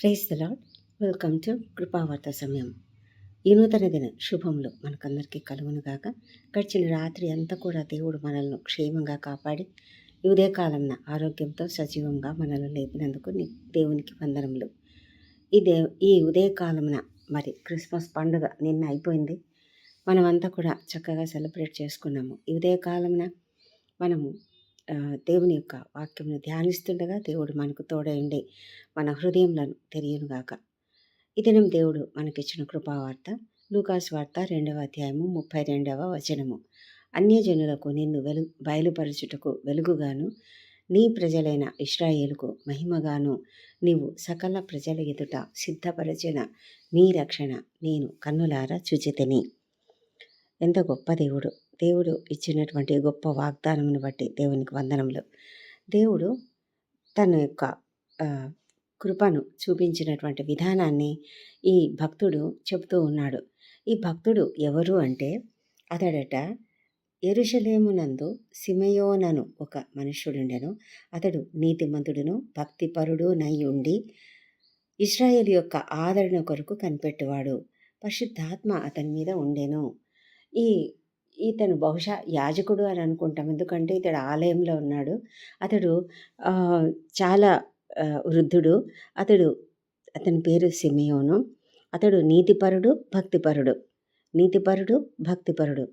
Praise the lord welcome to Krupavartha సమయం. ఈ నూతన దిన శుభంలో మనకందరికీ కలుగునుగాక. గడిచిన రాత్రి అంతా కూడా దేవుడు మనల్ని క్షేమంగా కాపాడి ఈ ఉదయకాలంన ఆరోగ్యంతో సజీవంగా మనల్ని లేపినందుకు దేవునికి వందనములు. ఈ దే ఈ ఉదయకాలమున మరి క్రిస్మస్ పండుగ నిన్న అయిపోయింది. మనమంతా కూడా చక్కగా సెలబ్రేట్ చేసుకున్నాము. ఈ ఉదయకాలమున మనము దేవుని యొక్క వాక్యమును ధ్యానిస్తుండగా దేవుడు మనకు తోడైండి మన హృదయంలను తెలియనుగాక ఇదనం దేవుడు మనకిచ్చిన కృపావార్త లూకాస్ వార్త రెండవ అధ్యాయము ముప్పై రెండవ వచనము. అన్యజనులకు నిన్ను వెలు బయలుపరచుటకు వెలుగుగాను నీ ప్రజలైన ఇస్రాయేలుకు మహిమగాను నీవు సకల ప్రజల ఎదుట సిద్ధపరచిన నీ రక్షణ నేను కన్నులారా చూచితిని. ఎంత గొప్ప దేవుడు. దేవుడు ఇచ్చినటువంటి గొప్ప వాగ్దానమును బట్టి దేవునికి వందనములు. దేవుడు తన యొక్క కృపను చూపించినటువంటి విధానాన్ని ఈ భక్తుడు చెబుతూ ఉన్నాడు. ఈ భక్తుడు ఎవరు అంటే అతడట ఎరుషలేమునందు సిమయోనను ఒక మనుష్యుడుండెను. అతడు నీతిమంతుడును భక్తిపరుడు నై ఉండి ఇస్రాయేల్ యొక్క ఆదరణ కొరకు కనిపెట్టువాడు. పరిశుద్ధాత్మ అతని మీద ఉండెను. ఈ ఇతను బహుశా యాజకుడు అని అనుకుంటాం. ఎందుకంటే ఇతడు ఆలయంలో ఉన్నాడు. అతడు చాలా వృద్ధుడు. అతడు అతని పేరు సిమియోను. అతడు నీతిపరుడు భక్తిపరుడు. నీతిపరుడు భక్తిపరుడు.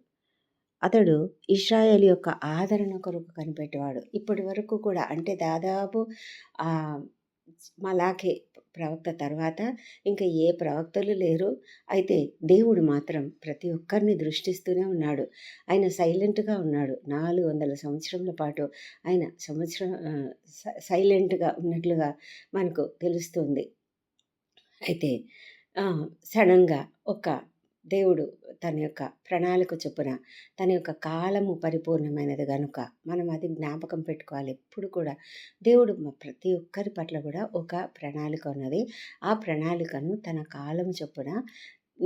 అతడు ఇస్రాయేల్ యొక్క ఆదరణ కొరకు కనిపెట్టేవాడు. ఇప్పటి వరకు కూడా అంటే దాదాపు మలాఖే ప్రవక్త తర్వాత ఇంకా ఏ ప్రవక్తలు లేరు. అయితే దేవుడు మాత్రం ప్రతి ఒక్కరిని దృష్టిస్తూనే ఉన్నాడు. ఆయన సైలెంట్గా ఉన్నాడు. నాలుగు వందల సంవత్సరముల పాటు ఆయన సంవత్సరం సైలెంట్గా ఉన్నట్లుగా మనకు తెలుస్తుంది. అయితే సడన్గా ఒక దేవుడు తన యొక్క ప్రణాళిక చొప్పున తన యొక్క కాలము పరిపూర్ణమైనది కనుక మనం అది జ్ఞాపకం పెట్టుకోవాలి. ఎప్పుడు కూడా దేవుడు ప్రతి ఒక్కరి పట్ల కూడా ఒక ప్రణాళిక ఉన్నది. ఆ ప్రణాళికను తన కాలం చొప్పున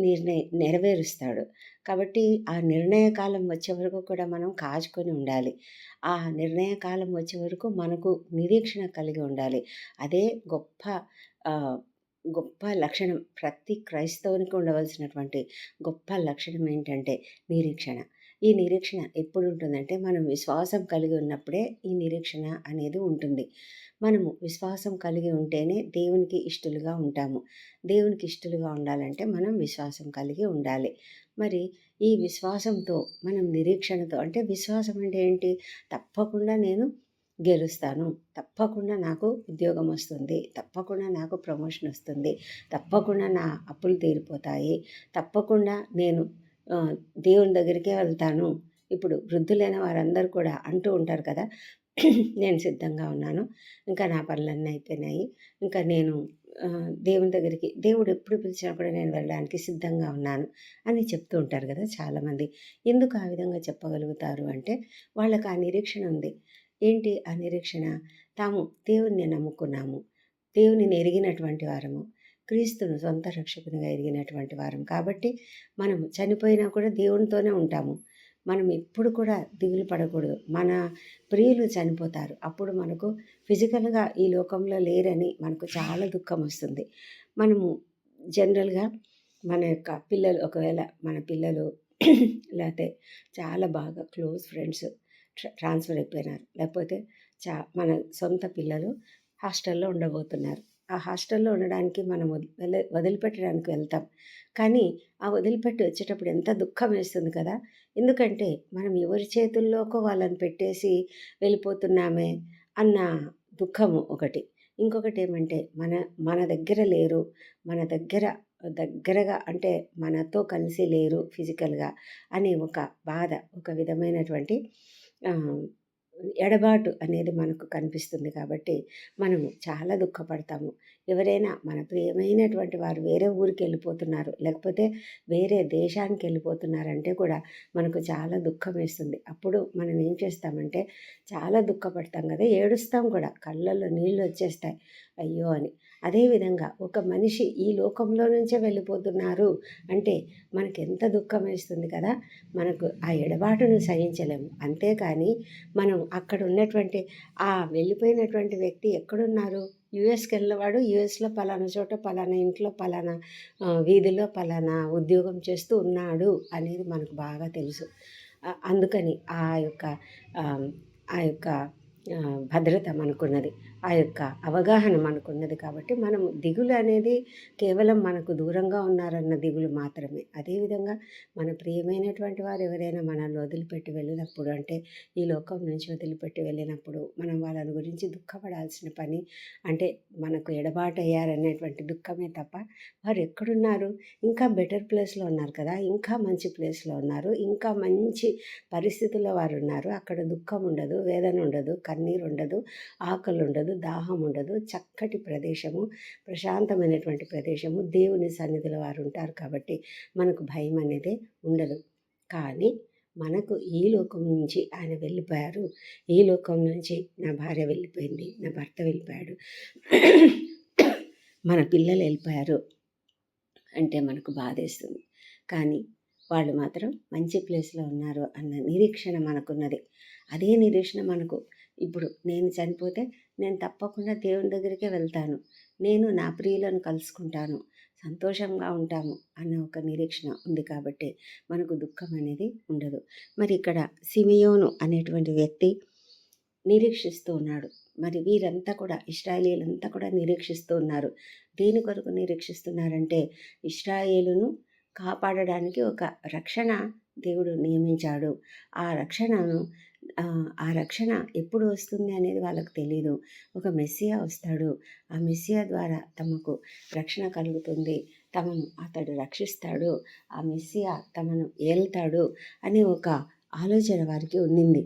నిర్ణయ నెరవేరుస్తాడు. కాబట్టి ఆ నిర్ణయ కాలం వచ్చే వరకు కూడా మనం కాచుకొని ఉండాలి. ఆ నిర్ణయ కాలం వచ్చే వరకు మనకు నిరీక్షణ కలిగి ఉండాలి. అదే గొప్ప గొప్ప లక్షణం. ప్రతి క్రైస్తవునికి ఉండవలసినటువంటి గొప్ప లక్షణం ఏంటంటే నిరీక్షణ. ఈ నిరీక్షణ ఎప్పుడు ఉంటుందంటే మనం విశ్వాసం కలిగి ఉన్నప్పుడే ఈ నిరీక్షణ అనేది ఉంటుంది. మనము విశ్వాసం కలిగి ఉంటేనే దేవునికి ఇష్టలుగా ఉంటాము. దేవునికి ఇష్టలుగా ఉండాలంటే మనం విశ్వాసం కలిగి ఉండాలి. మరి ఈ విశ్వాసంతో మనం నిరీక్షణతో అంటే విశ్వాసం అంటే ఏంటి? తప్పకుండా నేను గెలుస్తాను. తప్పకుండా నాకు ఉద్యోగం వస్తుంది. తప్పకుండా నాకు ప్రమోషన్ వస్తుంది. తప్పకుండా నా అప్పులు తీరిపోతాయి. తప్పకుండా నేను దేవుని దగ్గరికే వెళ్తాను. ఇప్పుడు వృద్ధులైన వారందరూ కూడా అంటూ ఉంటారు కదా నేను సిద్ధంగా ఉన్నాను. ఇంకా నా పనులన్నీ అయిపోయినాయి. ఇంకా నేను దేవుని దగ్గరికి దేవుడు ఎప్పుడు పిలిచినా కూడా నేను వెళ్ళడానికి సిద్ధంగా ఉన్నాను అని చెప్తూ ఉంటారు కదా చాలామంది. ఎందుకు ఆ విధంగా చెప్పగలుగుతారు అంటే వాళ్ళకి ఆ నిరీక్షణ ఉంది. ఏంటి ఆ నిరీక్షణ? తాము దేవుణ్ణి నమ్ముకున్నాము. దేవునిని ఎరిగినటువంటి వారము. క్రీస్తును సొంత రక్షకునిగా ఎరిగినటువంటి వారం. కాబట్టి మనం చనిపోయినా కూడా దేవునితోనే ఉంటాము. మనం ఎప్పుడు కూడా దిగులు పడకూడదు. మన ప్రియులు చనిపోతారు. అప్పుడు మనకు ఫిజికల్గా ఈ లోకంలో లేరని మనకు చాలా దుఃఖం వస్తుంది. మనము జనరల్గా మన యొక్క పిల్లలు ఒకవేళ మన పిల్లలు లేకపోతే చాలా బాగా క్లోజ్ ఫ్రెండ్స్ ట్రాన్స్ఫర్ అయిపోయినారు. లేకపోతే చా మన సొంత పిల్లలు హాస్టల్లో ఉండబోతున్నారు. ఆ హాస్టల్లో ఉండడానికి మనం వదిలి వదిలిపెట్టడానికి వెళ్తాం. కానీ ఆ వదిలిపెట్టి వచ్చేటప్పుడు ఎంత దుఃఖం వేస్తుంది కదా! ఎందుకంటే మనం ఎవరి చేతుల్లోకో వాళ్ళని పెట్టేసి వెళ్ళిపోతున్నామే అన్న దుఃఖము ఒకటి. ఇంకొకటి ఏమంటే మన మన దగ్గర లేరు. మన దగ్గర దగ్గరగా అంటే మనతో కలిసి లేరు ఫిజికల్గా అనే ఒక బాధ ఒక విధమైనటువంటి ఎడబాటు అనేది మనకు కనిపిస్తుంది కాబట్టి మనం చాలా దుఃఖపడతాము. ఎవరైనా మన ప్రియమైనటువంటి వారు వేరే ఊరికి వెళ్ళిపోతున్నారు లేకపోతే వేరే దేశానికి వెళ్ళిపోతున్నారంటే కూడా మనకు చాలా దుఃఖం వేస్తుంది. అప్పుడు మనం ఏం చేస్తామంటే చాలా దుఃఖపడతాం కదా ఏడుస్తాం కూడా. కళ్ళల్లో నీళ్ళు వచ్చేస్తాయి. అయ్యో అని. అదేవిధంగా ఒక మనిషి ఈ లోకంలో నుంచే వెళ్ళిపోతున్నారు అంటే మనకి ఎంత దుఃఖం వేస్తుంది కదా మనకు ఆ ఎడబాటును సహించలేము అంతేకాని మనం అక్కడ ఉన్నటువంటి ఆ వెళ్ళిపోయినటువంటి వ్యక్తి ఎక్కడున్నారు యుఎస్కి వెళ్ళినవాడు యూఎస్‌లో పలానా చోట పలానా ఇంట్లో పలానా వీధిలో పలానా ఉద్యోగం చేస్తూ ఉన్నాడు అనేది మనకు బాగా తెలుసు. అందుకని ఆ యొక్క ఆ యొక్క భద్రత మనకున్నది. ఆ యొక్క అవగాహన మనకున్నది కాబట్టి మనం దిగులు అనేది కేవలం మనకు దూరంగా ఉన్నారన్న దిగులు మాత్రమే. అదేవిధంగా మన ప్రియమైనటువంటి వారు ఎవరైనా మనల్ని వదిలిపెట్టి వెళ్ళినప్పుడు అంటే ఈ లోకం నుంచి వదిలిపెట్టి వెళ్ళినప్పుడు మనం వాళ్ళని గురించి దుఃఖపడాల్సిన పని అంటే మనకు ఎడబాటయ్యారనేటువంటి దుఃఖమే తప్ప వారు ఎక్కడున్నారు? ఇంకా బెటర్ ప్లేస్‌లో ఉన్నారు కదా! ఇంకా మంచి ప్లేస్‌లో ఉన్నారు. ఇంకా మంచి పరిస్థితుల్లో వారు ఉన్నారు అక్కడ దుఃఖం ఉండదు, వేదన ఉండదు, కన్నీరు ఉండదు, ఆకలి ఉండదు, దాహం ఉండదు. చక్కటి ప్రదేశము, ప్రశాంతమైనటువంటి ప్రదేశము, దేవుని సన్నిధిలో వారు ఉంటారు కాబట్టి మనకు భయం అనేది ఉండదు. కానీ మనకు ఈ లోకం నుంచి ఆయన వెళ్ళిపోయారు. ఈ లోకం నుంచి నా భార్య వెళ్ళిపోయింది. నా భర్త వెళ్ళిపోయాడు. మన పిల్లలు వెళ్ళిపోయారు. అంటే మనకు బాధేస్తుంది. కానీ వాళ్ళు మాత్రం మంచి ప్లేస్‌లో ఉన్నారు అన్న నిరీక్షణ మనకున్నది. అదే నిరీక్షణ మనకు ఇప్పుడు నేను చనిపోతే నేను తప్పకుండా దేవుని దగ్గరికే వెళ్తాను. నేను నా ప్రియులను కలుసుకుంటాను. సంతోషంగా ఉంటాము అన్న ఒక నిరీక్షణ ఉంది కాబట్టి మనకు దుఃఖం అనేది ఉండదు. మరి ఇక్కడ సిమియోను అనేటువంటి వ్యక్తి నిరీక్షిస్తూ ఉన్నాడు. మరి వీరంతా కూడా ఇశ్రాయేలీయులంతా కూడా నిరీక్షిస్తూ ఉన్నారు. దేని కొరకు నిరీక్షిస్తున్నారంటే ఇస్రాయేలును కాపాడడానికి ఒక రక్షణ దేవుడు నియమించాడు. ఆ రక్షణను ఆ రక్షణ ఎప్పుడు వస్తుంది అనేది వాళ్ళకు తెలియదు ఒక మెస్సియా వస్తాడు. ఆ మెస్సియా ద్వారా తమకు రక్షణ కలుగుతుంది. తమను అతడు రక్షిస్తాడు. ఆ మెస్సియా తమను ఏల్తాడు అనే ఒక ఆలోచన వారికి ఉండింది.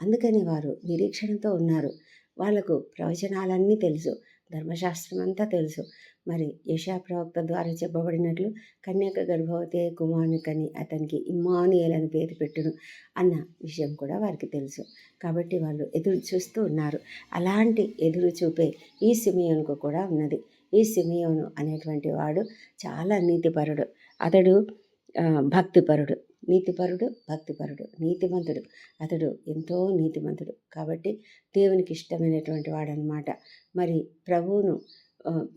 అందుకని వారు నిరీక్షణతో ఉన్నారు. వాళ్ళకు ప్రవచనాలన్నీ తెలుసు. ధర్మశాస్త్రం అంతా తెలుసు. మరి యశా ప్రవక్త ద్వారా చెప్పబడినట్లు కన్యక గర్భవతి అయి కుమారుని కని అతనికి ఇమ్మానుయేల్ అని పేరు పెట్టును అన్న విషయం కూడా వారికి తెలుసు. కాబట్టి వాళ్ళు ఎదురు చూస్తూ ఉన్నారు. అలాంటి ఎదురు చూపే ఈ సిమియోనుకు కూడా ఉన్నది. ఈ సిమియోను అనేటువంటి వాడు చాలా నీతిపరుడు. అతడు భక్తిపరుడు. నీతిపరుడు, భక్తిపరుడు, నీతిమంతుడు. అతడు ఎంతో నీతిమంతుడు. కాబట్టి దేవునికి ఇష్టమైనటువంటి వాడనమాట. మరి ప్రభువును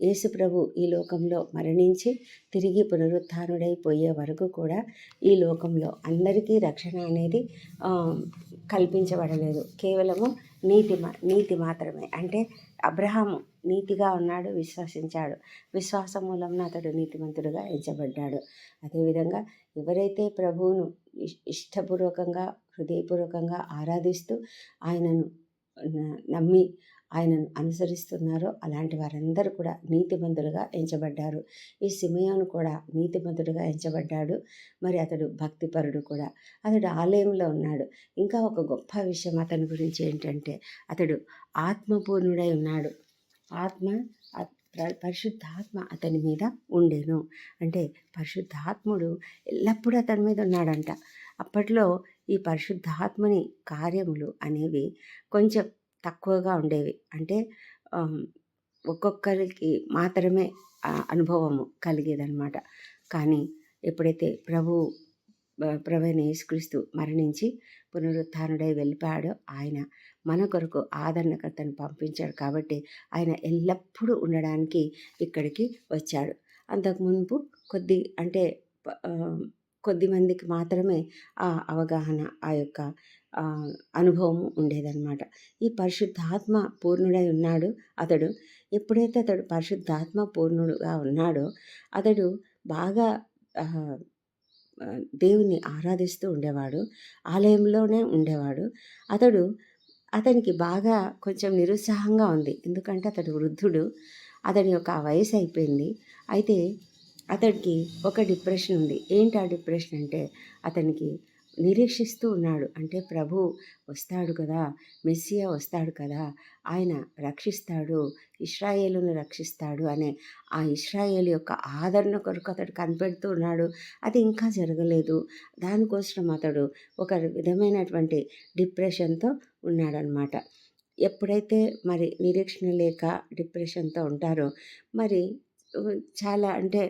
యేసుప్రభు ఈ లోకంలో మరణించి తిరిగి పునరుత్నుడైపోయే వరకు కూడా ఈ లోకంలో అందరికీ రక్షణ అనేది కల్పించబడలేదు. కేవలము నీతి నీతి మాత్రమే. అంటే అబ్రహాము నీతిగా ఉన్నాడు, విశ్వసించాడు. విశ్వాసం మూలంన అతడు నీతిమంతుడుగా ఎంచబడ్డాడు. అదేవిధంగా ఎవరైతే ప్రభువును ఇష్టపూర్వకంగా, హృదయపూర్వకంగా ఆరాధిస్తూ ఆయనను నమ్మి ఆయనను అనుసరిస్తున్నారో అలాంటి వారందరూ కూడా నీతిమంతులుగా ఎంచబడ్డారు. ఈ సిమయోను కూడా నీతిమంతుడుగా ఎంచబడ్డాడు. మరి అతడు భక్తిపరుడు కూడా. అతడు ఆలయంలో ఉన్నాడు. ఇంకా ఒక గొప్ప విషయం అతని గురించి ఏంటంటే అతడు ఆత్మపూర్ణుడై ఉన్నాడు. ఆత్మ పరిశుద్ధాత్మ అతని మీద ఉండేను అంటే పరిశుద్ధాత్ముడు ఎల్లప్పుడూ అతని మీద ఉన్నాడంట. అప్పట్లో ఈ పరిశుద్ధాత్మని కార్యములు అనేవి కొంచెం తక్కువగా ఉండేవి. అంటే ఒక్కొక్కరికి మాత్రమే అనుభవము కలిగేదనమాట. కానీ ఎప్పుడైతే ప్రభు బ యేసుక్రీస్తు మరణించి పునరుత్నుడై వెళ్ళిపోయాడో ఆయన మన కొరకు ఆదరణకర్తను పంపించాడు కాబట్టి ఆయన ఎల్లప్పుడూ ఉండడానికి ఇక్కడికి వచ్చాడు. అంతకు మునుపు కొద్ది అంటే కొద్ది మందికి మాత్రమే ఆ అవగాహన, ఆ యొక్క అనుభవం ఉండేదనమాట. ఈ పరిశుద్ధాత్మ పూర్ణుడై ఉన్నాడు అతడు. ఎప్పుడైతే అతడు పరిశుద్ధాత్మ పూర్ణుడుగా ఉన్నాడో అతడు బాగా దేవుణ్ణి ఆరాధిస్తూ ఉండేవాడు. ఆలయంలోనే ఉండేవాడు. అతడు అతనికి బాగా కొంచెం నిరుత్సాహంగా ఉంది. ఎందుకంటే అతడు వృద్ధుడు. అతని యొక్క వయసు అయిపోయింది. అయితే అతడికి ఒక డిప్రెషన్ ఉంది. ఏంటి ఆ డిప్రెషన్ అంటే అతనికి నిరీక్షిస్తూ ఉన్నాడు. అంటే ప్రభు వస్తాడు కదా! మెస్సియా వస్తాడు కదా! ఆయన రక్షిస్తాడు. ఇస్రాయేలును రక్షిస్తాడు అనే ఆ ఇస్రాయేల్ యొక్క ఆదరణ కొరకు అతడు కనిపెడుతూ ఉన్నాడు. అది ఇంకా జరగలేదు. దానికోసం అతడు ఒక విధమైనటువంటి డిప్రెషన్‌తో ఉన్నాడనమాట. ఎప్పుడైతే మరి నిరీక్షణ లేక డిప్రెషన్‌తో ఉంటారో మరి చాలా అంటే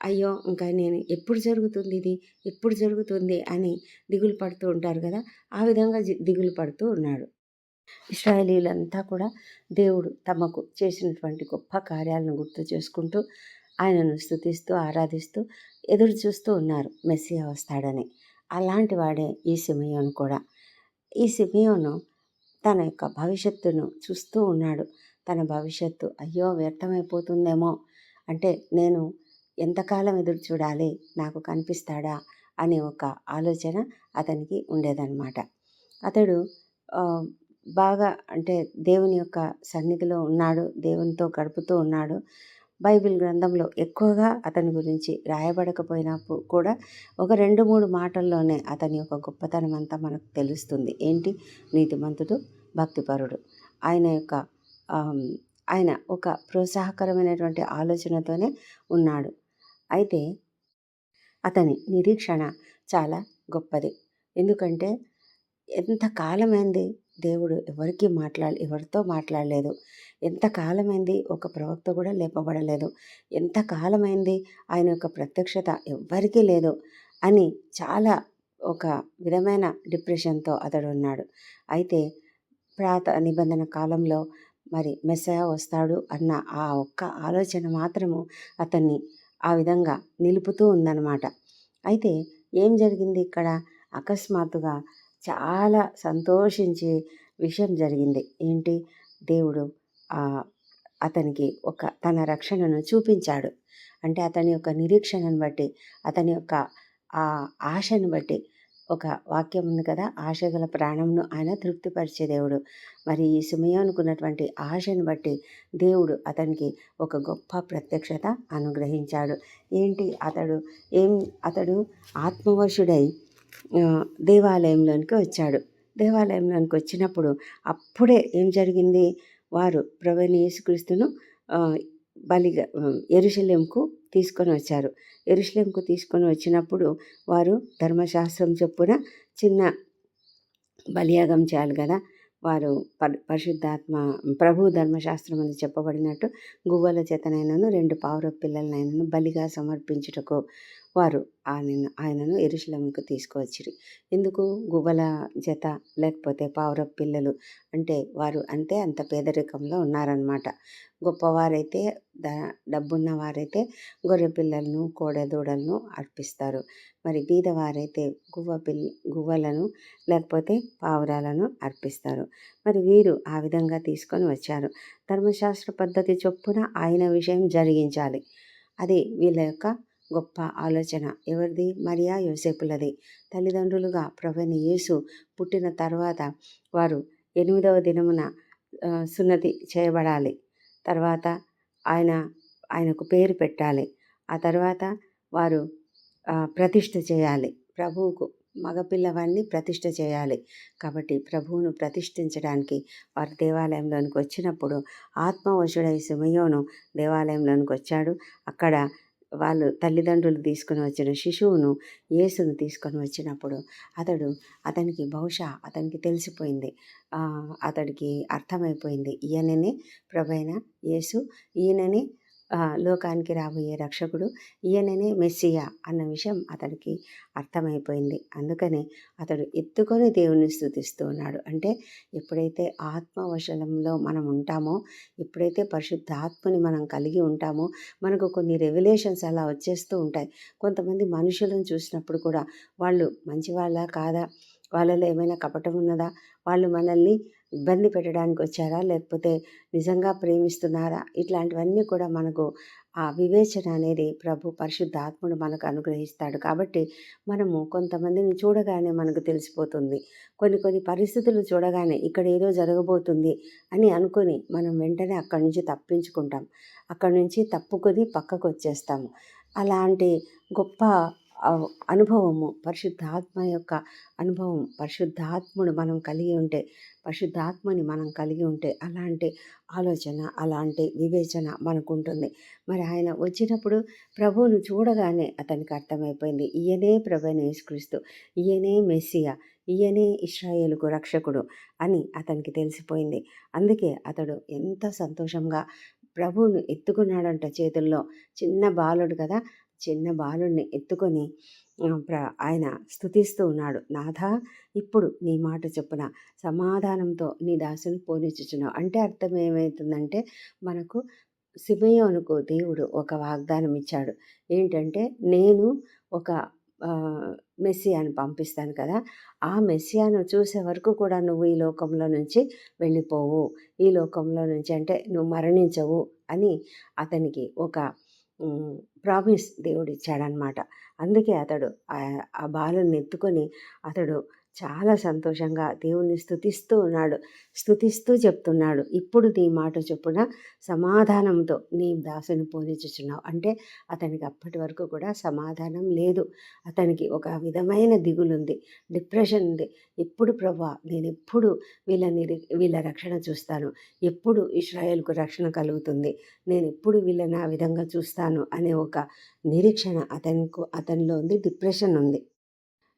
అయ్యో! ఇంకా నేను ఎప్పుడు జరుగుతుంది ఇది? ఎప్పుడు జరుగుతుంది? అని దిగులు పడుతూ ఉంటారు కదా! ఆ విధంగా దిగులు పడుతూ ఉన్నాడు. ఇస్రాయలీలంతా కూడా దేవుడు తమకు చేసినటువంటి గొప్ప కార్యాలను గుర్తు చేసుకుంటూ ఆయనను స్థుతిస్తూ ఆరాధిస్తూ ఎదురు చూస్తూ ఉన్నారు మెస్సియా వస్తాడని అలాంటి వాడే ఈ సిమియోను కూడా ఈ సిమియోను తన యొక్క భవిష్యత్తును చూస్తూ ఉన్నాడు తన భవిష్యత్తు అయ్యో వ్యర్థమైపోతుందేమో అంటే నేను ఎంతకాలం ఎదురు చూడాలి? నాకు కనిపిస్తాడా? అనే ఒక ఆలోచన అతనికి ఉండేదన్నమాట. అతడు బాగా అంటే దేవుని యొక్క సన్నిధిలో ఉన్నాడు దేవునితో గడుపుతూ ఉన్నాడు. బైబిల్ గ్రంథంలో ఎక్కువగా అతని గురించి రాయబడకపోయినప్పుడు కూడా ఒక రెండు మూడు మాటల్లోనే అతని యొక్క గొప్పతనం అంతా మనకు తెలుస్తుంది. ఏంటి? నీతిమంతుడు భక్తిపరుడు. ఆయన యొక్క ఆయన ఒక ప్రోత్సాహకరమైనటువంటి ఆలోచనతోనే ఉన్నాడు. అయితే అతని నిరీక్షణ చాలా గొప్పది. ఎందుకంటే ఎంత కాలమైంది దేవుడు ఎవరికి మాట్లాడ ఎవరితో మాట్లాడలేదు. ఎంత కాలమైంది ఒక ప్రవక్త కూడా లేపబడలేదు. ఎంత కాలమైంది ఆయన యొక్క ప్రత్యక్షత ఎవ్వరికీ లేదు అని చాలా ఒక విధమైన డిప్రెషన్తో అతడు ఉన్నాడు. అయితే ప్రాత నిబంధన కాలంలో మరి మెస్సయ వస్తాడు అన్న ఆ ఒక్క ఆలోచన మాత్రము అతన్ని ఆ విధంగా నిలుపుతూ ఉందన్నమాట. అయితే ఏం జరిగింది ఇక్కడ? అకస్మాత్తుగా చాలా సంతోషించే విషయం జరిగింది. ఏంటి? దేవుడు అతనికి ఒక తన రక్షణను చూపించాడు. అంటే అతని యొక్క నిరీక్షణను బట్టి అతని యొక్క ఆ ఆశను బట్టి ఒక వాక్యం ఉంది కదా ఆశ గల ప్రాణంను ఆయన తృప్తిపరిచే దేవుడు. మరి ఈ సుమయానుకున్నటువంటి ఆశను బట్టి దేవుడు అతనికి ఒక గొప్ప ప్రత్యక్షత అనుగ్రహించాడు. ఏంటి? అతడు ఏం అతడు ఆత్మవశుడై దేవాలయంలోనికి వచ్చాడు. దేవాలయంలోనికి వచ్చినప్పుడు అప్పుడే ఏం జరిగింది? వారు ప్రవీణ యేసుక్రీస్తును బలిగా ఎరుశలేంకు తీసుకొని వచ్చారు. ఎరుశలేంకు తీసుకొని వచ్చినప్పుడు వారు ధర్మశాస్త్రం చొప్పున చిన్న బలియాగం చేయాలి కదా. వారు పరి పరిశుద్ధాత్మ ప్రభు ధర్మశాస్త్రం అని చెప్పబడినట్టు గువ్వల చేతనైనను రెండు పావుర పిల్లలనైనను బలిగా సమర్పించుటకు వారు ఆయన ఆయనను ఎరుశలంకు తీసుకువచ్చిరి. ఎందుకు? గువ్వల జత లేకపోతే పావుర పిల్లలు అంటే వారు అంతే అంత పేదరికంలో ఉన్నారనమాట గొప్పవారైతే ద డబ్బున్న వారైతే గొర్రె పిల్లలను కోడెదూడలను అర్పిస్తారు. మరి బీదవారైతే గువ్వ పిల్ల గువ్వలను లేకపోతే పావురాలను అర్పిస్తారు. మరి వీరు ఆ విధంగా తీసుకొని వచ్చారు. ధర్మశాస్త్ర పద్ధతి చొప్పున ఆయన విషయం జరిగించాలి. అది వీళ్ళ యొక్క గొప్ప ఆలోచన. ఎవరిది? మరియా యోసేపులది. తల్లిదండ్రులుగా ప్రభుని యేసు పుట్టిన తర్వాత వారు ఎనిమిదవ దినమున సున్నతి చేయబడాలి. తర్వాత ఆయన ఆయనకు పేరు పెట్టాలి. ఆ తర్వాత వారు ప్రతిష్ఠ చేయాలి. ప్రభువుకు మగపిల్లవాడిని ప్రతిష్ఠ చేయాలి. కాబట్టి ప్రభువును ప్రతిష్ఠించడానికి వారు దేవాలయంలోనికి వచ్చినప్పుడు ఆత్మవశుడై సుమయోను దేవాలయంలోనికి వచ్చాడు. అక్కడ వాళ్ళు తల్లిదండ్రులు తీసుకొని వచ్చిన శిశువును యేసును తీసుకొని వచ్చినప్పుడు అతడు అతనికి బహుశా అతనికి తెలిసిపోయింది. అతడికి అర్థమైపోయింది. ఈయననే ప్రభైన యేసు ఈయననే లోకానికి రాబోయే రక్షకుడు ఈయననే మెస్సియా అన్న విషయం అతడికి అర్థమైపోయింది. అందుకనే అతడు ఎత్తుకొని దేవుని స్థుతిస్తూ ఉన్నాడు. అంటే ఎప్పుడైతే ఆత్మవశలంలో మనం ఉంటామో ఎప్పుడైతే పరిశుద్ధాత్మని మనం కలిగి ఉంటామో మనకు కొన్ని రెవల్యూషన్స్ అలా వచ్చేస్తూ ఉంటాయి. కొంతమంది మనుషులను చూసినప్పుడు కూడా వాళ్ళు మంచివాళ్ళ కాదా? వాళ్ళలో ఏమైనా కపటం ఉన్నదా? వాళ్ళు మనల్ని ఇబ్బంది పెట్టడానికి వచ్చారా లేకపోతే నిజంగా ప్రేమిస్తున్నారా? ఇట్లాంటివన్నీ కూడా మనకు ఆ వివేచన అనేది ప్రభు పరిశుద్ధ ఆత్ముడు మనకు అనుగ్రహిస్తాడు. కాబట్టి మనము కొంతమందిని చూడగానే మనకు తెలిసిపోతుంది. కొన్ని కొన్ని పరిస్థితులు చూడగానే ఇక్కడ ఏదో జరగబోతుంది అని అనుకొని మనం వెంటనే అక్కడి నుంచి తప్పించుకుంటాం. అక్కడి నుంచి తప్పుకొని పక్కకు వచ్చేస్తాము అలాంటి గొప్ప అనుభవము. పరిశుద్ధాత్మ యొక్క అనుభవం. పరిశుద్ధాత్ముడు మనం కలిగి ఉంటే పరిశుద్ధాత్మని మనం కలిగి ఉంటే అలాంటి ఆలోచన అలాంటి వివేచన మనకు ఉంటుంది మరి ఆయన వచ్చినప్పుడు ప్రభువును చూడగానే అతనికి అర్థమైపోయింది. ఈయనే ప్రభుని యేసుక్రీస్తు ఈయనే మెస్సియా ఈయనే ఇస్రాయేలుకు రక్షకుడు అని అతనికి తెలిసిపోయింది. అందుకే అతడు ఎంత సంతోషంగా ప్రభువును ఎత్తుకున్నాడంట చేతుల్లో. చిన్న బాలుడు కదా చిన్న బాలుడిని ఎత్తుకొని ప్ర ఆయన స్థుతిస్తూ ఉన్నాడు. నాథా ఇప్పుడు నీ మాట చొప్పున సమాధానంతో నీ దాసుని పోనిచ్చుచున్నావు. అంటే అర్థం ఏమవుతుందంటే మనకు సిమయోనుకు దేవుడు ఒక వాగ్దానం ఇచ్చాడు ఏంటంటే నేను ఒక మెస్సియాను పంపిస్తాను కదా ఆ మెస్సియాను చూసే వరకు కూడా నువ్వు ఈ లోకంలో నుంచి వెళ్ళిపోవు. ఈ లోకంలో నుంచి అంటే నువ్వు మరణించవు అని అతనికి ఒక ప్రామిస్ దేవుడు ఇచ్చాడనమాట అందుకే అతడు ఆ- బాలుని ఎత్తుకొని అతడు చాలా సంతోషంగా దేవుణ్ణి స్థుతిస్తూ ఉన్నాడు. స్థుతిస్తూ చెప్తున్నాడు. ఇప్పుడు నీ మాట చొప్పున సమాధానంతో నీ దాసుని పోనిచుచున్నావు అంటే అతనికి అప్పటి వరకు కూడా సమాధానం లేదు. అతనికి ఒక విధమైన దిగులుంది. డిప్రెషన్ ఉంది. ఎప్పుడు ప్రభా నేను ఎప్పుడు వీళ్ళని వీళ్ళ రక్షణ చూస్తాను. ఎప్పుడు ఇస్రాయేల్కు రక్షణ కలుగుతుంది. నేను ఎప్పుడు వీళ్ళని ఆ విధంగా చూస్తాను అనే ఒక నిరీక్షణ అతనికి అతనిలో ఉంది. డిప్రెషన్ ఉంది.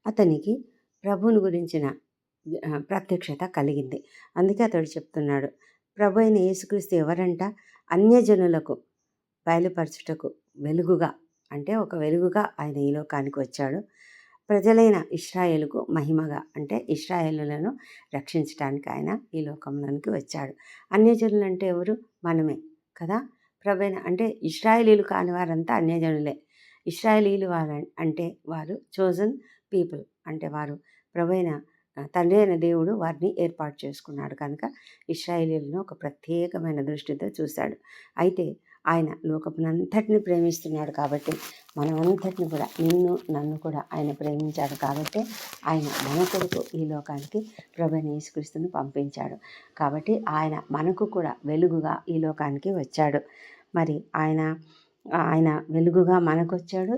అతనికి ప్రభువుని గురించిన ప్రత్యక్షత కలిగింది. అందుకే అతడు చెప్తున్నాడు ప్రభు అయిన యేసుక్రీస్తు ఎవరంట? అన్యజనులకు బయలుపరచుటకు వెలుగుగా. అంటే ఒక వెలుగుగా ఆయన ఈ లోకానికి వచ్చాడు. ప్రజలైన ఇస్రాయేలుకు మహిమగా అంటే ఇస్రాయేలులను రక్షించడానికి ఆయన ఈ లోకంలోనికి వచ్చాడు. అన్యజనులు అంటే ఎవరు? మనమే కదా? ప్రభైన అంటే ఇస్రాయేలీలు కాని వారంతా అన్యజనులే. ఇస్రాయేలీలు వారు అంటే వారు చోజన్ పీపుల్ అంటే వారు ప్రభైన తండ్రి అయిన దేవుడు వారిని ఏర్పాటు చేసుకున్నాడు కనుక ఇస్రాయేలీలను ఒక ప్రత్యేకమైన దృష్టితో చూశాడు. అయితే ఆయన లోకమునంతటిని ప్రేమిస్తున్నాడు కాబట్టి మనమంతటిని కూడా నిన్ను నన్ను కూడా ఆయన ప్రేమించాడు కాబట్టి ఆయన మన కొరకు ఈ లోకానికి ప్రభుని యేసుక్రీస్తుని పంపించాడు. కాబట్టి ఆయన మనకు కూడా వెలుగుగా ఈ లోకానికి వచ్చాడు. మరి ఆయన ఆయన వెలుగుగా మనకు వచ్చాడు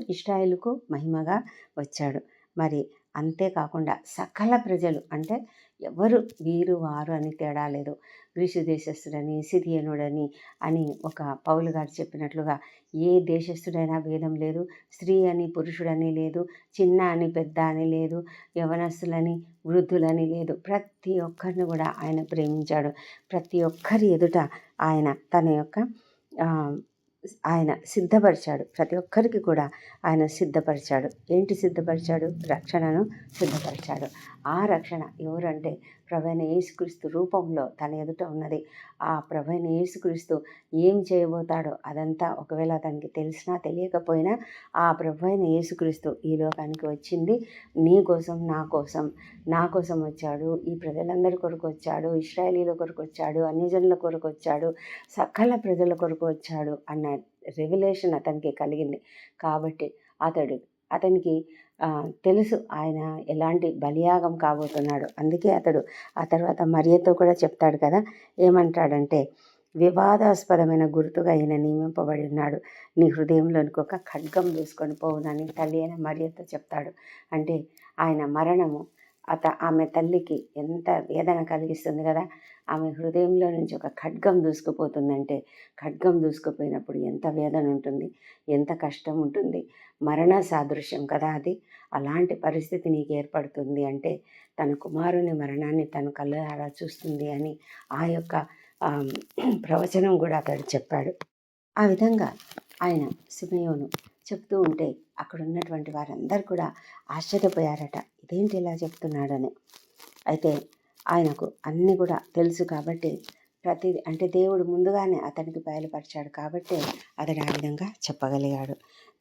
మహిమగా వచ్చాడు. మరి అంతేకాకుండా సకల ప్రజలు అంటే ఎవరు వీరు వారు అని తేడా లేదు. గ్రీసు దేశస్థుడని సిరియనుడని అని ఒక పౌలు గారు చెప్పినట్లుగా ఏ దేశస్థుడైనా భేదం లేదు. స్త్రీ అని పురుషుడని లేదు. చిన్న అని పెద్ద అని లేదు. యవనస్తులని వృద్ధులని లేదు. ప్రతి ఒక్కరిని కూడా ఆయన ప్రేమించాడు. ప్రతి ఒక్కరి ఎదుట ఆయన తన యొక్క ఆయన సిద్ధపరిచాడు. ప్రతి ఒక్కరికి కూడా ఆయన సిద్ధపరిచాడు. ఏంటి సిద్ధపరిచాడు? రక్షణను సిద్ధపరిచాడు. ఆ రక్షణ ఎవరంటే ప్రభైన యేసుక్రీస్తు రూపంలో తన ఎదుట ఉన్నది. ఆ ప్రభైన యేసుక్రీస్తు ఏం చేయబోతాడో అదంతా ఒకవేళ అతనికి తెలిసినా తెలియకపోయినా ఆ ప్రభైన యేసుక్రీస్తు ఈ లోకానికి వచ్చింది. నీ కోసం నా కోసం నా కోసం వచ్చాడు. ఈ ప్రజలందరి కొరకు వచ్చాడు. ఇస్రాయలీల కొరకు వచ్చాడు. అన్యజనుల కొరకు వచ్చాడు. సకల ప్రజల కొరకు వచ్చాడు అన్న రెవల్యూషన్ అతనికి కలిగింది. కాబట్టి అతడు అతనికి తెలుసు ఆయన ఎలాంటి బలియాగం కాబోతున్నాడు. అందుకే అతడు ఆ తర్వాత మరియతో కూడా చెప్తాడు కదా. ఏమంటాడంటే వివాదాస్పదమైన గుర్తుగా ఈయన నియమింపబడి ఉన్నాడు. నీ హృదయంలోనికి ఒక ఖడ్గం వేసుకొని పోవునని తల్లి అయిన మరియతో చెప్తాడు. అంటే ఆయన మరణము అత ఆమె తల్లికి ఎంత వేదన కలిగిస్తుంది కదా. ఆమె హృదయంలో నుంచి ఒక ఖడ్గం దూసుకుపోతుందంటే ఖడ్గం దూసుకుపోయినప్పుడు ఎంత వేదన ఉంటుంది ఎంత కష్టం ఉంటుంది మరణ సాదృశ్యం కదా అది. అలాంటి పరిస్థితి నీకు ఏర్పడుతుంది అంటే తన కుమారుని మరణాన్ని తను కళ్ళారా చూస్తుంది అని ఆ యొక్క ప్రవచనం కూడా అతడు చెప్పాడు. ఆ విధంగా ఆయన సిమయోను చెప్తూ ఉంటే అక్కడ ఉన్నటువంటి వారందరూ కూడా ఆశ్చర్యపోయారట. ఇదేంటి ఇలా చెప్తున్నాడని? అయితే ఆయనకు అన్నీ కూడా తెలుసు కాబట్టి ప్రతి అంటే దేవుడు ముందుగానే అతనికి బయలుపరిచాడు కాబట్టి అతడు ఆ విధంగా చెప్పగలిగాడు.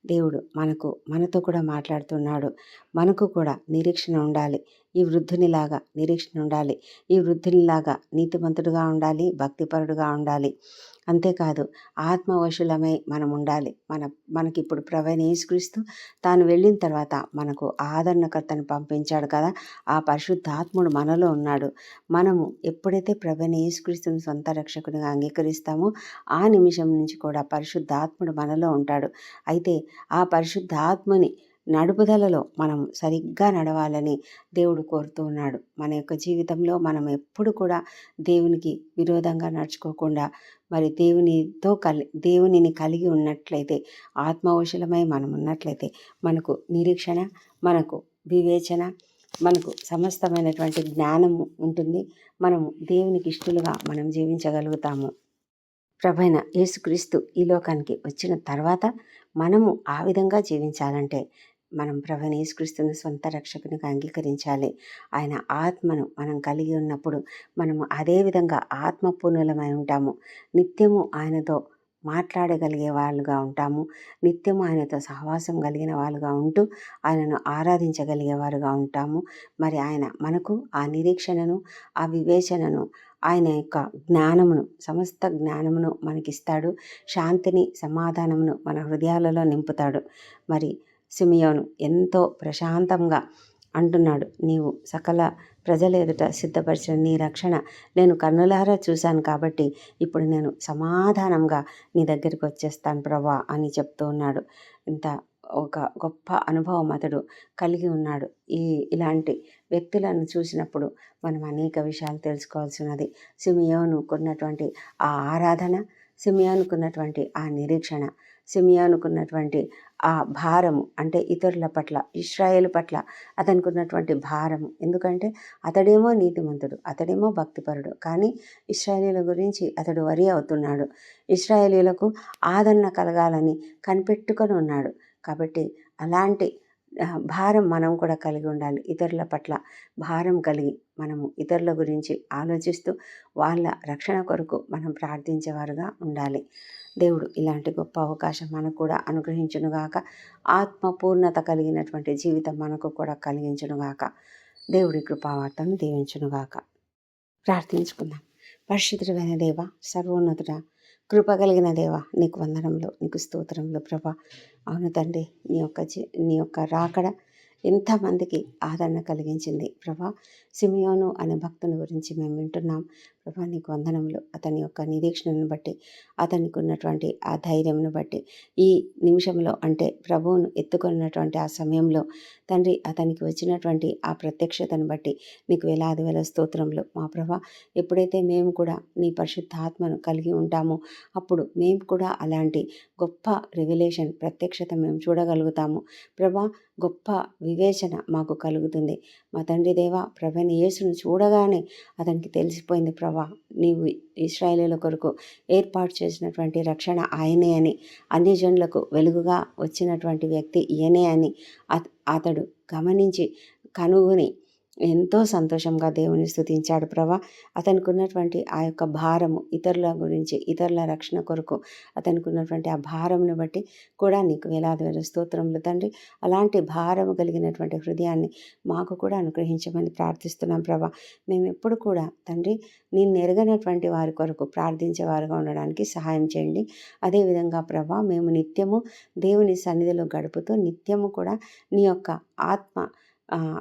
దేవుడు మనకు మనతో కూడా మాట్లాడుతున్నాడు. మనకు కూడా నిరీక్షణ ఉండాలి. ఈ వృద్ధునిలాగా నిరీక్షణ ఉండాలి. ఈ వృద్ధునిలాగా నీతిమంతుడుగా ఉండాలి. భక్తిపరుడుగా ఉండాలి. అంతేకాదు ఆత్మవశులమై మనం ఉండాలి మన మనకి ఇప్పుడు ప్రవీణ యేసుక్రీస్తు తాను వెళ్ళిన తర్వాత మనకు ఆదరణకర్తను పంపించాడు కదా ఆ పరిశుద్ధాత్ముడు మనలో ఉన్నాడు. మనము ఎప్పుడైతే ప్రవీణ యేసుక్రీస్తుని సొంత రక్షకునిగా అంగీకరిస్తామో ఆ నిమిషం నుంచి కూడా పరిశుద్ధాత్ముడు మనలో ఉంటాడు. అయితే ఆ పరిశుద్ధాత్మని నడుపుదలలో మనం సరిగ్గా నడవాలని దేవుడు కోరుతూ ఉన్నాడు. మన యొక్క జీవితంలో మనం ఎప్పుడు కూడా దేవునికి విరోధంగా నడుచుకోకుండా మరి దేవునితో కలి దేవునిని కలిగి ఉన్నట్లయితే ఆత్మవశులమై మనం ఉన్నట్లయితే మనకు నిరీక్షణ మనకు వివేచన మనకు సమస్తమైనటువంటి జ్ఞానము ఉంటుంది. మనము దేవునికి ఇష్టలుగా మనం జీవించగలుగుతాము. ప్రభైన యేసుక్రీస్తు ఈ లోకానికి వచ్చిన తర్వాత మనము ఆ విధంగా జీవించాలంటే మనం ప్రభుని యేసుక్రీస్తుని సొంత రక్షకునిగా అంగీకరించాలి. ఆయన ఆత్మను మనం కలిగి ఉన్నప్పుడు మనము అదే విధంగా ఆత్మపూర్ణులమై ఉంటాము. నిత్యము ఆయనతో మాట్లాడగలిగే వాళ్ళుగా ఉంటాము. నిత్యము ఆయనతో సహవాసం కలిగిన వాళ్ళుగా ఉంటూ ఆయనను ఆరాధించగలిగే వారుగా ఉంటాము. మరి ఆయన మనకు ఆ నిరీక్షణను ఆ వివేచనను ఆయన యొక్క జ్ఞానమును సమస్త జ్ఞానమును మనకిస్తాడు. శాంతిని సమాధానమును మన హృదయాలలో నింపుతాడు. మరి సిమియోను ఎంతో ప్రశాంతంగా అంటున్నాడు. నీవు సకల ప్రజల ఎదుట సిద్ధపరిచిన నీ రక్షణ నేను కన్నులారా చూశాను కాబట్టి ఇప్పుడు నేను సమాధానంగా నీ దగ్గరికి వచ్చేస్తాను ప్రభా అని చెప్తూ ఉన్నాడు. ఇంత ఒక గొప్ప అనుభవం అతడు కలిగి ఉన్నాడు. ఈ ఇలాంటి వ్యక్తులను చూసినప్పుడు మనం అనేక విషయాలు తెలుసుకోవాల్సినది. సిమియోనుకున్నటువంటి ఆ ఆరాధన సిమియోనుకున్నటువంటి ఆ నిరీక్షణ సిమియానుకున్నటువంటి ఆ భారము అంటే ఇతరుల పట్ల ఇస్రాయేల్ పట్ల అతనికి ఉన్నటువంటి భారము. ఎందుకంటే అతడేమో నీతిమంతుడు అతడేమో భక్తిపరుడు కానీ ఇస్రాయేలీల గురించి అతడు వరి అవుతున్నాడు. ఇస్రాయేలీలకు ఆదరణ కలగాలని కనిపెట్టుకొని ఉన్నాడు. కాబట్టి అలాంటి భారం మనం కూడా కలిగి ఉండాలి. ఇతరుల పట్ల భారం కలిగి మనము ఇతరుల గురించి ఆలోచిస్తూ వాళ్ళ రక్షణ కొరకు మనం ప్రార్థించేవారుగా ఉండాలి. దేవుడు ఇలాంటి గొప్ప అవకాశం మనకు కూడా అనుగ్రహించునుగాక ఆత్మపూర్ణత కలిగినటువంటి జీవితం మనకు కూడా కలిగించునుగాక దేవుడి కృపావార్తను దీవించునుగాక ప్రార్థించుకుందాం. పరిశుద్ధమైన దేవ సర్వోన్నతుడ కృప కలిగిన దేవ నీకు వందనంలో నీకు స్తోత్రంలో ప్రభా. అవును తండ్రి నీ యొక్క నీ యొక్క రాకడ ఎంతమందికి ఆదరణ కలిగించింది ప్రభా. సిమియోను అనే భక్తుని గురించి మేము వింటున్నాం. ప్రభా నీకు వందనములు. అతని యొక్క నిరీక్షణను బట్టి అతనికి ఉన్నటువంటి ఆ ధైర్యంను బట్టి ఈ నిమిషంలో అంటే ప్రభువును ఎత్తుకున్నటువంటి ఆ సమయంలో తండ్రి అతనికి వచ్చినటువంటి ఆ ప్రత్యక్షతను బట్టి నీకు వేలాది వేల స్తోత్రములు. మా ప్రభా ఎప్పుడైతే మేము కూడా నీ పరిశుద్ధాత్మను కలిగి ఉంటామో అప్పుడు మేము కూడా అలాంటి గొప్ప రెగ్యులేషన్ ప్రత్యక్షత మేము చూడగలుగుతాము. ప్రభా గొప్ప వివేచన మాకు కలుగుతుంది. మా తండ్రి దేవ ప్రభని యేసును చూడగానే అతనికి తెలిసిపోయింది ప్రభా నీవు ఇస్రాయేలీల కొరకు ఏర్పాటు చేసినటువంటి రక్షణ ఆయనే అని అన్యజనులకు వెలుగుగా వచ్చినటువంటి వ్యక్తి ఈయనే అని అతడు గమనించి కనుగొని ఎంతో సంతోషంగా దేవుని స్థుతించాడు ప్రభా. అతనికి ఉన్నటువంటి ఆ యొక్క భారము ఇతరుల గురించి ఇతరుల రక్షణ కొరకు అతనికి ఉన్నటువంటి ఆ భారమును బట్టి కూడా నీకు వేలాది వేల స్తోత్రములు తండ్రి. అలాంటి భారము కలిగినటువంటి హృదయాన్ని మాకు కూడా అనుగ్రహించమని ప్రార్థిస్తున్నాం ప్రభా. మేము ఎప్పుడు కూడా తండ్రి నేను ఎరగనటువంటి వారి కొరకు ప్రార్థించేవారుగా ఉండడానికి సహాయం చేయండి. అదేవిధంగా ప్రభా మేము నిత్యము దేవుని సన్నిధిలో గడుపుతూ నిత్యము కూడా నీ యొక్క ఆత్మ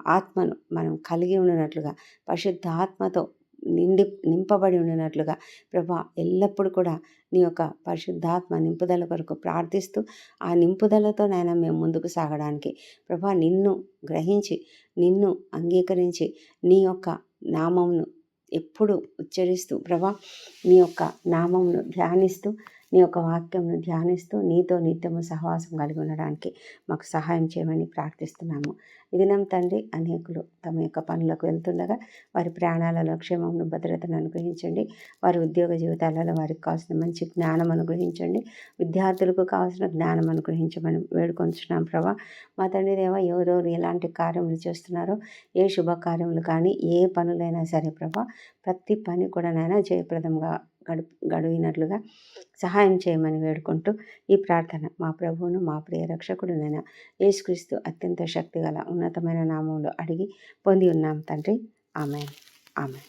ఆత్మను మనం కలిగి ఉన్నట్లుగా పరిశుద్ధ ఆత్మతో నిండి నింపబడి ఉండినట్లుగా ప్రభా ఎల్లప్పుడూ కూడా నీ యొక్క పరిశుద్ధాత్మ నింపుదల కొరకు ప్రార్థిస్తూ ఆ నింపుదలతో నైనా మేము ముందుకు సాగడానికి ప్రభా నిన్ను గ్రహించి నిన్ను అంగీకరించి నీ యొక్క నామమును ఎప్పుడు ఉచ్చరిస్తూ ప్రభా నీ యొక్క నామమును ధ్యానిస్తూ నీ యొక్క వాక్యంను ధ్యానిస్తూ నీతో నిత్యము సహవాసం కలిగి ఉండడానికి మాకు సహాయం చేయమని ప్రార్థిస్తున్నాము. ఇదినం తండ్రి అనేకులు తమ యొక్క పనులకు వెళ్తుండగా వారి ప్రాణాలలో క్షేమమును భద్రతను అనుగ్రహించండి. వారి ఉద్యోగ జీవితాలలో వారికి కావాల్సిన మంచి జ్ఞానం అనుగ్రహించండి. విద్యార్థులకు కావాల్సిన జ్ఞానం అనుగ్రహించమని వేడుకొంచున్నాం ప్రభా. మా తండ్రి దేవ ఎవరెవరు ఎలాంటి కార్యములు చేస్తున్నారో ఏ శుభకార్యములు కానీ ఏ పనులైనా సరే ప్రభా ప్రతి పని కూడా నైనా జయప్రదంగా గడు గడువినట్లుగా సహాయం చేయమని వేడుకుంటూ ఈ ప్రార్థన మా ప్రభువును మా ప్రియ రక్షకుడునైన యేసుక్రీస్తు అత్యంత శక్తిగల ఉన్నతమైన నామంలో అడిగి పొంది ఉన్నాం తండ్రి. ఆమె ఆమె